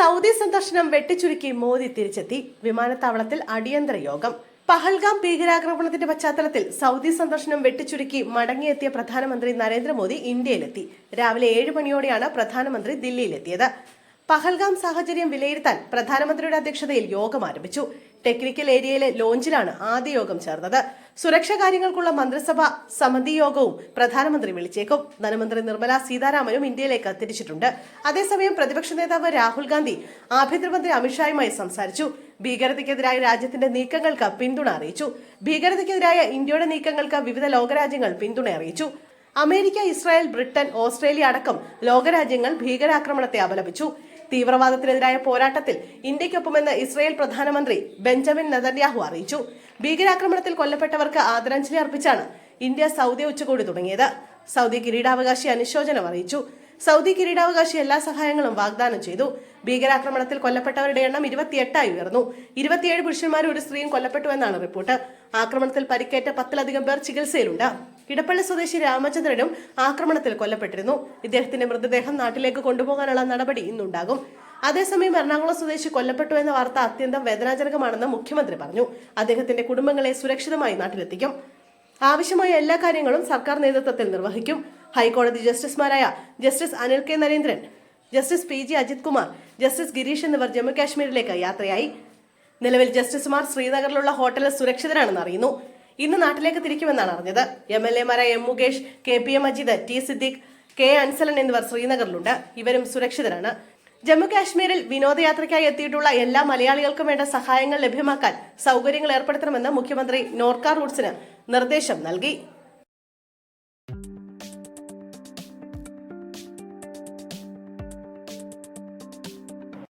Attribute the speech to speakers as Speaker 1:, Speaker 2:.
Speaker 1: Saudi സന്ദർശനം വെട്ടിച്ചുരുക്കി മോദി തിരിച്ചെത്തി വിമാനത്താവളത്തിൽ അടിയന്തര യോഗം. പഹൽഗാം ഭീകരാക്രമണത്തിന്റെ പശ്ചാത്തലത്തിൽ സൗദി സന്ദർശനം വെട്ടിച്ചുരുക്കി മടങ്ങിയെത്തിയ പ്രധാനമന്ത്രി നരേന്ദ്രമോദി ഇന്ത്യയിലെത്തി. രാവിലെ ഏഴ് മണിയോടെയാണ് പ്രധാനമന്ത്രി ദില്ലിയിലെത്തിയത്. പഹൽഗാം സാഹചര്യം വിലയിരുത്താൻ പ്രധാനമന്ത്രിയുടെ അധ്യക്ഷതയിൽ യോഗം ആരംഭിച്ചു. ടെക്നിക്കൽ ഏരിയയിലെ ലോഞ്ചിലാണ് ആദ്യ യോഗം ചേർന്നത്. സുരക്ഷാ കാര്യങ്ങൾക്കുള്ള മന്ത്രിസഭ സമിതി യോഗവും പ്രധാനമന്ത്രി വിളിച്ചേക്കും. ധനമന്ത്രി നിർമ്മല സീതാരാമനും ഇന്ത്യയിലേക്ക് തിരിച്ചിട്ടുണ്ട് അതേസമയം പ്രതിപക്ഷ നേതാവ് രാഹുൽ ഗാന്ധി ആഭ്യന്തരമന്ത്രി അമിത്ഷായുമായി സംസാരിച്ചു. ഭീകരതയ്ക്കെതിരായ രാജ്യത്തിന്റെ നീക്കങ്ങൾക്ക് പിന്തുണ അറിയിച്ചു. ഭീകരതയ്ക്കെതിരായ ഇന്ത്യയുടെ നീക്കങ്ങൾക്ക് വിവിധ ലോകരാജ്യങ്ങൾ പിന്തുണ അറിയിച്ചു. അമേരിക്ക ഇസ്രായേൽ ബ്രിട്ടൻ ഓസ്ട്രേലിയ അടക്കം ലോകരാജ്യങ്ങൾ ഭീകരാക്രമണത്തെ അപലപിച്ചു. തീവ്രവാദത്തിനെതിരായ പോരാട്ടത്തിൽ ഇന്ത്യക്കൊപ്പമെന്ന് ഇസ്രായേൽ പ്രധാനമന്ത്രി ബെഞ്ചമിൻ നെതന്യാഹു അറിയിച്ചു. ഭീകരാക്രമണത്തിൽ കൊല്ലപ്പെട്ടവർക്ക് ആദരാഞ്ജലി അർപ്പിച്ചാണ് ഇന്ത്യ സൗദി ഉച്ചകോടി തുടങ്ങിയത്. സൗദി കിരീടാവകാശി അനുശോചനം അറിയിച്ചു. സൗദി കിരീടാവകാശി എല്ലാ സഹായങ്ങളും വാഗ്ദാനം ചെയ്തു. ഭീകരാക്രമണത്തിൽ കൊല്ലപ്പെട്ടവരുടെ എണ്ണം ഇരുപത്തിയെട്ടായി ഉയർന്നു. ഇരുപത്തിയേഴ് പുരുഷന്മാരും ഒരു സ്ത്രീയും കൊല്ലപ്പെട്ടുവെന്നാണ് റിപ്പോർട്ട്. ആക്രമണത്തിൽ പരിക്കേറ്റ പത്തിലധികം പേർ ചികിത്സയിലുണ്ട്. ഇടപ്പള്ളി സ്വദേശി രാമചന്ദ്രനും ആക്രമണത്തിൽ കൊല്ലപ്പെട്ടിരുന്നു. ഇദ്ദേഹത്തിന്റെ മൃതദേഹം നാട്ടിലേക്ക് കൊണ്ടുപോകാനുള്ള നടപടി ഇന്നുണ്ടാകും. അതേസമയം എറണാകുളം സ്വദേശി കൊല്ലപ്പെട്ടു എന്ന വാർത്ത അത്യന്തം വേദനാജനകമാണെന്ന് മുഖ്യമന്ത്രി പറഞ്ഞു. അദ്ദേഹത്തിന്റെ കുടുംബങ്ങളെ സുരക്ഷിതമായി നാട്ടിലെത്തിക്കും. ആവശ്യമായ എല്ലാ കാര്യങ്ങളും സർക്കാർ നേതൃത്വത്തിൽ നിർവഹിക്കും. ഹൈക്കോടതി ജസ്റ്റിസുമാരായ justice Anil K Narendran justice P G Ajith Kumar justice Gireesh എന്നിവർ ജമ്മു കാശ്മീരിലേക്ക് യാത്രയായി. നിലവിൽ ജസ്റ്റിസുമാർ ശ്രീനഗറിലുള്ള ഹോട്ടലിൽ സുരക്ഷിതരാണെന്ന് അറിയുന്നു. ഇന്ന് നാട്ടിലേക്ക് തിരിക്കുമെന്നാണ് അറിഞ്ഞത്. M L എമാരായ M Mukesh K P A Majeed T Siddique K Ansalan എന്നിവർ ശ്രീനഗറിലുണ്ട്. ഇവരും സുരക്ഷിതരാണ്. ജമ്മു കാശ്മീരിൽ വിനോദയാത്രയ്ക്കായി എത്തിയിട്ടുള്ള എല്ലാ മലയാളികൾക്കും വേണ്ട സഹായങ്ങൾ ലഭ്യമാക്കാൻ സൗകര്യങ്ങൾ ഏർപ്പെടുത്തണമെന്ന് മുഖ്യമന്ത്രി നോർക്ക റൂട്ട്സിന് നിർദ്ദേശം നൽകി.